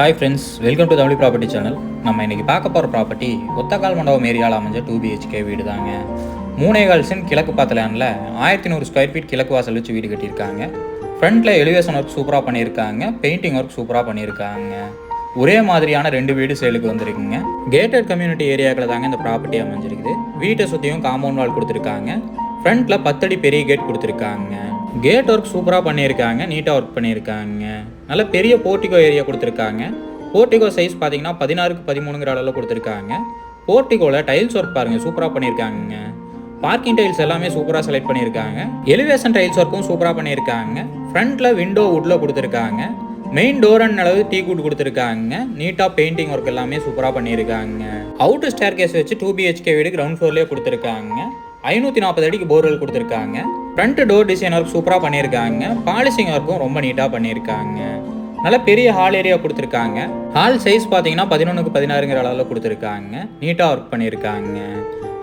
Hi friends welcome to Tamil property channel நம்ம இன்னைக்கு பார்க்க போகிற ப்ராப்பர்ட்டி ஒத்தக்கால் மண்டபம் ஏரியாவில் அமைஞ்ச டூ பிஹெச்கே வீடு தாங்க. மூணே சென்ட் கிழக்கு பாத்தலானில் ஆயிரத்தி நூறு ஸ்கொயர் ஃபீட் கிழக்கு வாசல் வச்சு வீடு கட்டியிருக்காங்க. ஃப்ரண்ட்டில் எலிவேஷன் ஒர்க் சூப்பராக பண்ணியிருக்காங்க. பெயிண்டிங் ஒர்க் சூப்பராக பண்ணியிருக்காங்க. ஒரே மாதிரியான ரெண்டு வீடு சேலுக்கு வந்திருக்குங்க. கேட்டட் கம்யூனிட்டி ஏரியாக்கள் தாங்க இந்த ப்ராப்பர்ட்டி அமைஞ்சிருக்குது. வீட்டை சுற்றியும் காம்பவுண்ட் வால் கொடுத்துருக்காங்க. ஃப்ரண்ட்டில் பத்தடி பெரிய கேட் கொடுத்துருக்காங்க. கேட் ஒர்க் சூப்பராக பண்ணியிருக்காங்க. நீட்டாக ஒர்க் பண்ணியிருக்காங்க. நல்ல பெரிய போர்ட்டிகோ ஏரியா கொடுத்துருக்காங்க. போர்ட்டிகோ சைஸ் பார்த்தீங்கன்னா பதினாறுக்கு பதிமூணுங்கிற அளவில் கொடுத்துருக்காங்க. போர்ட்டிகோவில் டைல்ஸ் ஒர்க் பாருங்கள் சூப்பராக பண்ணியிருக்காங்க பார்க்கிங் டைல்ஸ் எல்லாமே சூப்பராக செலக்ட் பண்ணியிருக்காங்க. எலிவேஷன் டைல்ஸ் ஒர்க்கும் சூப்பராக பண்ணியிருக்காங்க. ஃப்ரண்ட்டில் விண்டோ வுட்டில் கொடுத்துருக்காங்க. மெயின் டோர் அண்ட் அளவு டீ குட் கொடுத்துருக்காங்க. நீட்டாக பெயிண்டிங் ஒர்க் எல்லாமே சூப்பராக பண்ணியிருக்காங்க. அவுட்டர் ஸ்டேர் கேஸ் வச்சு டூ பிஹெச்கே வீடு கிரவுண்ட் ஃப்ளோர்லேயே கொடுத்துருக்காங்க. ஐநூற்றி நாற்பது அடிக்கு போர்வெல் கொடுத்துருக்காங்க. ஃப்ரண்ட் டோர் டிசைன் ஒர்க் சூப்பராக பண்ணியிருக்காங்க. பாலிசிங் ஒர்க்கும் ரொம்ப நீட்டாக பண்ணியிருக்காங்க. நல்ல பெரிய ஹால் ஏரியா கொடுத்துருக்காங்க. ஹால் சைஸ் பார்த்தீங்கன்னா பதினொன்றுக்கு பதினாறுங்கிற அளவில் கொடுத்துருக்காங்க. நீட்டாக ஒர்க் பண்ணியிருக்காங்க.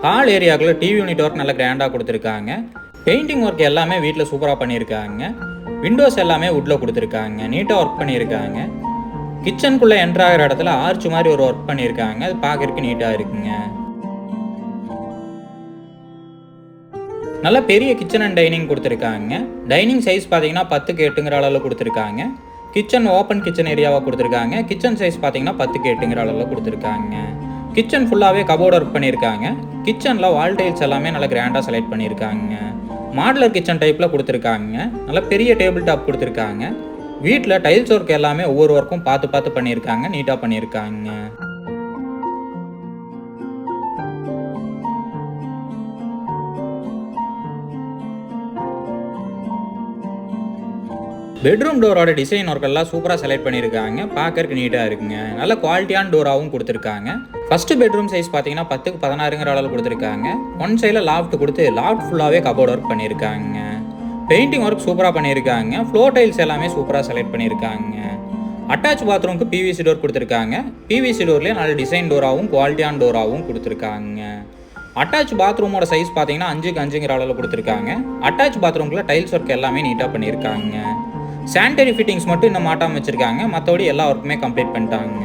ஹால் ஏரியாக்குள்ள டிவி யூனிட் ஒர்க் நல்லா கிராண்டாக கொடுத்துருக்காங்க. பெயிண்டிங் ஒர்க் எல்லாமே வீட்டில் சூப்பராக பண்ணியிருக்காங்க. விண்டோஸ் எல்லாமே உட்டில் கொடுத்துருக்காங்க. நீட்டாக ஒர்க் பண்ணியிருக்காங்க. கிச்சனுக்குள்ளே என்ட்ராகிற இடத்துல ஆர்ச் மாதிரி ஒரு ஒர்க் பண்ணியிருக்காங்க. அது பார்க்கறதுக்கு நீட்டாக இருக்குங்க. நல்ல பெரிய கிச்சன் அண்ட் டைனிங் கொடுத்துருக்காங்க. டைனிங் சைஸ் பார்த்தீங்கன்னா பத்துக்கு எட்டுங்கிற அளவில் கொடுத்துருக்காங்க. கிச்சன் ஓப்பன் கிச்சன் ஏரியாவாக கொடுத்துருக்காங்க. கிச்சன் சைஸ் பார்த்தீங்கன்னா பத்துக்கு எட்டுங்கிற அளவில் கொடுத்துருக்காங்க. கிச்சன் ஃபுல்லாகவே கபோர்ட் ஒர்க் பண்ணியிருக்காங்க. கிச்சனில் வால் டைல்ஸ் எல்லாமே நல்லா கிராண்டாக செலக்ட் பண்ணியிருக்காங்க. மாடலர் கிச்சன் டைப்பில் கொடுத்துருக்காங்க. நல்ல பெரிய டேபிள் டாப் கொடுத்துருக்காங்க. வீட்டில் டைல்ஸ் ஒர்க் எல்லாமே ஒவ்வொரு ஒர்க்கும் பார்த்து பார்த்து பண்ணியிருக்காங்க. நீட்டாக பண்ணியிருக்காங்க. பெட்ரூம் டோரோட டிசைன் ஒர்க் எல்லாம் சூப்பராக செலக்ட் பண்ணியிருக்காங்க. பார்க்கறதுக்கு நீட்டாக இருக்குங்க. நல்ல குவாலிட்டியான டோராகவும் கொடுத்துருக்காங்க. ஃபர்ஸ்ட் பெட்ரூம் சைஸ் பார்த்தீங்கன்னா பத்துக்கு பதினாறுங்கிற அளவில் கொடுத்துருக்காங்க. ஒன் சைடில் லாஃப்ட் கொடுத்து லாஃப்ட் ஃபுல்லாகவே கபோர்ட் ஒர்க் பண்ணியிருக்காங்க. பெயிண்டிங் ஒர்க் சூப்பராக பண்ணியிருக்காங்க. ஃப்ளோர் டைல்ஸ் எல்லாமே சூப்பராக செலக்ட் பண்ணியிருக்காங்க. அட்டாச் பாத்ரூம்க்கு பிவிசி டோர் கொடுத்துருக்காங்க. பிவிசி டோர்லேயே நல்ல டிசைன் டோராகவும் குவாலிட்டியான டோராகவும் கொடுத்துருக்காங்க. அட்டாச் பாத்ரூமோட சைஸ் பார்த்தீங்கன்னா அஞ்சுக்கு அஞ்சுங்கிற அளவில் கொடுத்துருக்காங்க. அட்டாச் பாத்ரூம்குள்ளே டைல்ஸ் ஒர்க் எல்லாமே நீட்டாக பண்ணியிருக்காங்க. சானிடரி ஃபிட்டிங்ஸ் மட்டும் இன்னும் மாட்டாமல் வச்சுருக்காங்க. மற்றபடி எல்லா ஒர்க்குமே கம்ப்ளீட் பண்ணிட்டாங்க.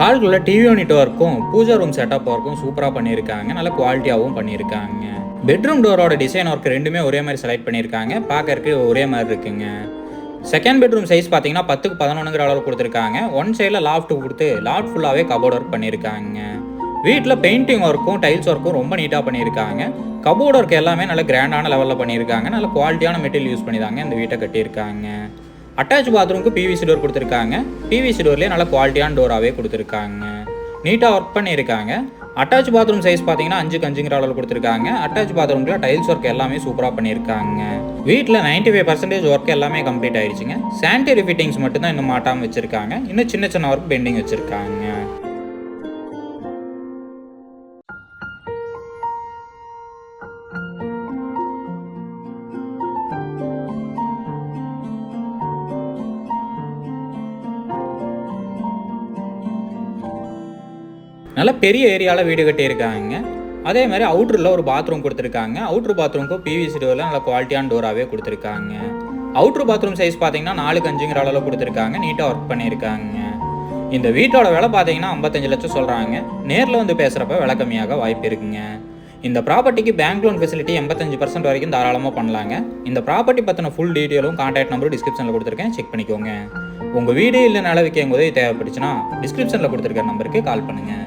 ஹால்குள்ள டிவி யூனிட் ஒர்க்கும் பூஜா ரூம் செட்டப் ஒர்க்கும் சூப்பராக பண்ணியிருக்காங்க. நல்ல குவாலிட்டியாகவும் பண்ணியிருக்காங்க. பெட்ரூம் டோரோட டிசைன் ஒர்க் ரெண்டுமே ஒரே மாதிரி செலக்ட் பண்ணியிருக்காங்க. பார்க்கறக்கு ஒரே மாதிரி இருக்குங்க. செகண்ட் பெட்ரூம் சைஸ் பார்த்தீங்கன்னா பத்துக்கு பதினொன்றுங்கிற அளவு கொடுத்துருக்காங்க. ஒன் சைடில் லாஃப்ட் கொடுத்து லாஃப்ட் ஃபுல்லாகவே கபோர்ட் ஒர்க் பண்ணியிருக்காங்க. வீட்டில் பெயிண்டிங் ஒர்க்கும் டைல்ஸ் ஒர்க்கும் ரொம்ப நீட்டாக பண்ணியிருக்காங்க. கபோர்ட் ஒர்க் எல்லாமே நல்ல கிராண்டான லெவலில் பண்ணியிருக்காங்க. நல்ல குவாலிட்டியான மெட்டீரியல் யூஸ் பண்ணி தாங்க இந்த வீட்டை கட்டியிருக்காங்க. அட்டாச் பாத்ரூமுக்கு பிவிசி டோர் கொடுத்துருக்காங்க. பிவிசி டோர்லேயே நல்ல குவாலிட்டியான டோராகவே கொடுத்துருக்காங்க. நீட்டாக ஒர்க் பண்ணியிருக்காங்க. அட்டாச் பாத்ரூம் சைஸ் பார்த்தீங்கன்னா அஞ்சுக்கு அஞ்சுங்கிற அளவில் கொடுத்துருக்காங்க. அட்டாச் பாத்ரூம்ல டைல்ஸ் ஒர்க் எல்லாமே சூப்பராக பண்ணியிருக்காங்க. வீட்டில் நைன்டி ஃபைவ் பர்சன்டேஜ் ஒர்க் எல்லாமே கம்ப்ளீட் ஆயிடுச்சுங்க. சானிடரி ஃபிட்டிங்ஸ் மட்டும் தான் இன்னும் மாட்டாமல் வச்சுருக்காங்க. இன்னும் சின்ன சின்ன ஒர்க் பெண்டிங் வச்சுருக்காங்க. நல்ல பெரிய ஏரியாவில் வீடு கட்டியிருக்காங்க. அதே மாதிரி அவுட்டரில் ஒரு பாத்ரூம் கொடுத்துருக்காங்க. அவுட்ரு பாத்ரூமுக்கும் பிவிசி டோரில் நல்ல குவாலிட்டியான டோராகவே கொடுத்துருக்காங்க. அவுட்ரு பாத்ரூம் சைஸ் பார்த்தீங்கன்னா நாலுக்கு அஞ்சுங்கிற அளவில் கொடுத்துருக்காங்க. நீட்டாக ஒர்க் பண்ணியிருக்காங்க. இந்த வீட்டோட விலை பார்த்தீங்கன்னா ஐம்பத்தஞ்சு லட்சம் சொல்கிறாங்க நேரில் வந்து பேசுகிறப்ப விலை கம்மியாக வாய்ப்பு இருக்குங்க. இந்த ப்ராப்பர்ட்டிக்கு பேங்க் லோன் ஃபெசிலிட்டி எண்பத்தஞ்சு பர்சன்ட் வரைக்கும் தாராளமாக பண்ணலாங்க. இந்த ப்ராப்பர்ட்டி பற்றின ஃபுல் டீட்டெயிலும் கான்டாக்ட் நம்பரும் டிஸ்கிரிப்ஷனில் கொடுத்துருக்கேன். செக் பண்ணிக்கோங்க. உங்கள் வீடு இல்லை நில விற்கும் உதவி தேவைப்பட்டுச்சுன்னா டிஸ்கிரிப்ஷனில் கொடுத்துருக்க நம்பருக்கு கால் பண்ணுங்கள்